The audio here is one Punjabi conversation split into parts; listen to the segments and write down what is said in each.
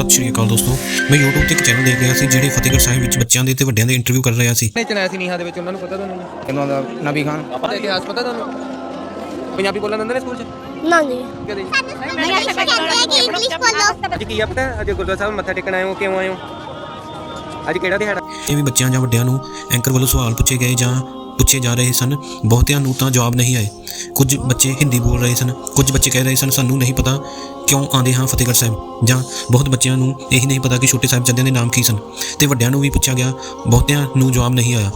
ਸਤਿ ਸ਼੍ਰੀ ਅਕਾਲ ਦੋਸਤੋ। ਮੈਂ YouTube ਤੇ ਇੱਕ ਚੈਨਲ ਦੇਖ ਰਿਹਾ ਸੀ ਜਿਹੜੇ ਫਤਿਹਗੜ੍ਹ ਸਾਹਿਬ ਵਿੱਚ ਬੱਚਿਆਂ ਦੇ ਤੇ ਵੱਡਿਆਂ ਦੇ ਇੰਟਰਵਿਊ ਕਰ ਰਿਹਾ ਸੀ। ਨੇ ਚਲਾਇਆ ਸੀ ਨੀਹਾਂ ਦੇ ਵਿੱਚ ਉਹਨਾਂ ਨੂੰ ਪਤਾ ਤੁਹਾਨੂੰ? ਕਿੰਨਾ ਦਾ ਨਬੀ ਖਾਨ। ਪਤਾ ਇਤਿਹਾਸ ਪਤਾ ਤੁਹਾਨੂੰ? ਪੰਜਾਬੀ ਬੋਲਣ ਦਿੰਦੇ ਨੇ ਸਕੂਲ 'ਚ? ਨਾ ਜੀ। ਕਦੇ? ਨਹੀਂ ਕਹਿੰਦੇ ਕਿ ਇੰਗਲਿਸ਼ ਬੋਲੋ ਅੱਜ ਕੀ ਆ ਪਤਾ ਅੱਜ ਗੁਰਦੁਆਰਾ ਸਾਹਿਬ ਮੱਥਾ ਟੇਕਣ ਆਏ ਹੋ ਕਿਉਂ ਆਏ ਹੋ? ਅੱਜ ਕਿਹੜਾ ਦਿਹਾੜਾ? ਇਹ ਵੀ ਬੱਚਿਆਂ ਜਾਂ ਵੱਡਿਆਂ ਨੂੰ ਐਂਕਰ ਵੱਲੋਂ ਸਵਾਲ ਪੁੱਛੇ ਗਏ ਜਾਂ ਪੁੱਛੇ ਜਾ ਰਹੇ ਸਨ। ਬਹੁਤਿਆਂ ਨੂੰ ਤਾਂ ਜਵਾਬ ਨਹੀਂ ਆਏ। ਕੁਝ ਬੱਚੇ ਹਿੰਦੀ ਬੋਲ ਰਹੇ ਸਨ। ਕੁਝ ਬੱਚੇ ਕਹਿ ਰਹੇ ਸਨ, ਸਾਨੂੰ ਨਹੀਂ ਪਤਾ ਕਿਉਂ ਆਂਦੇ ਹਾਂ ਫਤਿਹਗੜ੍ਹ ਸਾਹਿਬ। ਜਾਂ ਬਹੁਤ ਬੱਚਿਆਂ ਨੂੰ ਇਹ ਨਹੀਂ ਪਤਾ ਕਿ ਛੋਟੇ ਸਾਹਿਬਜ਼ਾਦਿਆਂ ਦੇ ਨਾਮ ਕੀ ਸਨ। ਤੇ ਵੱਡਿਆਂ ਨੂੰ ਵੀ ਪੁੱਛਿਆ ਗਿਆ। ਬਹੁਤਿਆਂ ਨੂੰ ਜਵਾਬ ਨਹੀਂ ਆਇਆ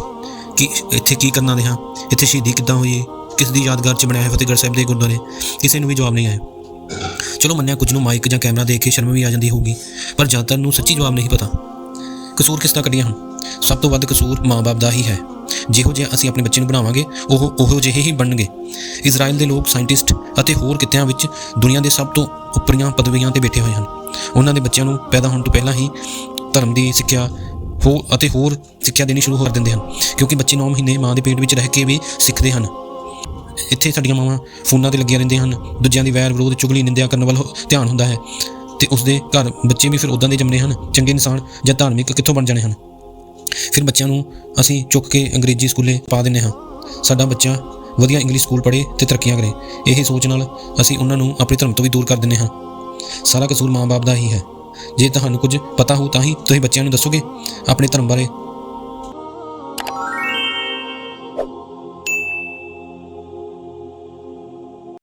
ਕਿ ਇੱਥੇ ਕੀ ਕਰਨਾ ਦੇ ਹਾਂ? ਇੱਥੇ ਸ਼ਹੀਦੀ ਕਿੱਦਾਂ ਹੋਈ ਕਿਸ ਦੀ ਯਾਦਗਾਰ 'ਚ ਬਣਿਆ ਹੈ ਫਤਿਹਗੜ੍ਹ ਸਾਹਿਬ ਦੇ ਗੁਰਦੁਆਰੇ? ਕਿਸੇ ਨੂੰ ਵੀ ਜਵਾਬ ਨਹੀਂ ਆਇਆ। ਚਲੋ ਮੰਨਿਆ ਕੁਝ ਨੂੰ ਮਾਈਕ ਜਾਂ ਕੈਮਰਾ ਦੇਖ ਕੇ ਸ਼ਰਮ ਵੀ ਆ ਜਾਂਦੀ ਹੋਊਗੀ, ਪਰ ਜ਼ਿਆਦਾਤਰ ਨੂੰ ਸੱਚੀ ਜਵਾਬ ਨਹੀਂ ਪਤਾ। ਕਸੂਰ ਕਿਸ ਦਾ ਕੱਢੀਆਂ ਹਨ? ਸਭ ਤੋਂ ਵੱਧ ਕਸੂਰ ਮਾਂ-ਬਾਪ ਦਾ ਹੀ ਹੈ। ਜਿਹੋ ਜਿਹਾ ਅਸੀਂ ਆਪਣੇ ਬੱਚੇ ਨੂੰ ਬਣਾਵਾਂਗੇ, ਉਹ ਉਹੋ ਜਿਹੇ ਹੀ ਬਣਨਗੇ। ਇਜ਼ਰਾਈਲ ਦੇ ਲੋਕ, ਸਾਇੰਟਿਸਟ ਅਤੇ ਹੋਰ ਕਿੱਤਿਆਂ ਵਿੱਚ ਦੁਨੀਆ ਦੇ ਸਭ ਤੋਂ ਉੱਪਰੀਆਂ ਪਦਵੀਆਂ ਤੇ ਬੈਠੇ ਹੋਏ ਹਨ। ਉਹਨਾਂ ਦੇ ਬੱਚਿਆਂ ਨੂੰ ਪੈਦਾ ਹੋਣ ਤੋਂ ਪਹਿਲਾਂ ਹੀ ਧਰਮ ਦੀ ਸਿੱਖਿਆ ਹੋ ਅਤੇ ਹੋਰ ਸਿੱਖਿਆ ਦੇਣੀ ਸ਼ੁਰੂ ਕਰ ਦਿੰਦੇ ਹਨ, ਕਿਉਂਕਿ ਬੱਚੇ 9 ਮਹੀਨੇ ਮਾਂ ਦੇ ਪੇਟ ਵਿੱਚ ਰਹਿ ਕੇ ਵੀ ਸਿੱਖਦੇ ਹਨ। ਇੱਥੇ ਸਾਡੀਆਂ ਮਾਵਾਂ ਫੋਨਾਂ ਤੇ ਲੱਗੀਆਂ ਰਹਿੰਦੀਆਂ ਹਨ, ਦੂਜਿਆਂ ਦੀ ਵੈਰ ਵਿਰੋਧ, ਚੁਗਲੀ, ਨਿੰਦਿਆ ਕਰਨ ਵੱਲ ਧਿਆਨ ਹੁੰਦਾ ਹੈ ਤੇ ਉਸਦੇ ਘਰ ਬੱਚੇ ਵੀ ਫਿਰ ਉਦਾਂ ਦੇ ਜੰਮਦੇ ਹਨ, ਚੰਗੇ ਇਨਸਾਨ ਜਾਂ ਧਾਰਮਿਕ ਕਿੱਥੋਂ ਬਣ ਜਾਣੇ ਹਨ? ਫਿਰ ਬੱਚਿਆਂ ਨੂੰ ਅਸੀਂ ਚੁੱਕ ਕੇ ਅੰਗਰੇਜ਼ੀ ਸਕੂਲੇ ਪਾ ਦਿੰਦੇ ਹਾਂ। ਸਾਡਾ ਬੱਚਾ ਵਧੀਆ ਇੰਗਲਿਸ਼ ਸਕੂਲ ਪੜ੍ਹੇ ਤੇ ਤਰੱਕੀਆਂ ਕਰੇ। ਇਹ ਸੋਚ ਨਾਲ ਅਸੀਂ ਉਹਨਾਂ ਨੂੰ ਆਪਣੇ ਧਰਮ ਤੋਂ ਵੀ ਦੂਰ ਕਰ ਦਿੰਦੇ ਹਾਂ। ਸਾਰਾ ਕਸੂਰ ਮਾਂ-ਬਾਪ ਦਾ ਹੀ ਹੈ। ਜੇ ਤੁਹਾਨੂੰ ਕੁਝ ਪਤਾ ਹੋ ਤਾਂ ਹੀ ਤੁਸੀਂ ਬੱਚਿਆਂ ਨੂੰ ਦੱਸੋਗੇ। ਆਪਣੇ ਧਰਮ ਬਾਰੇ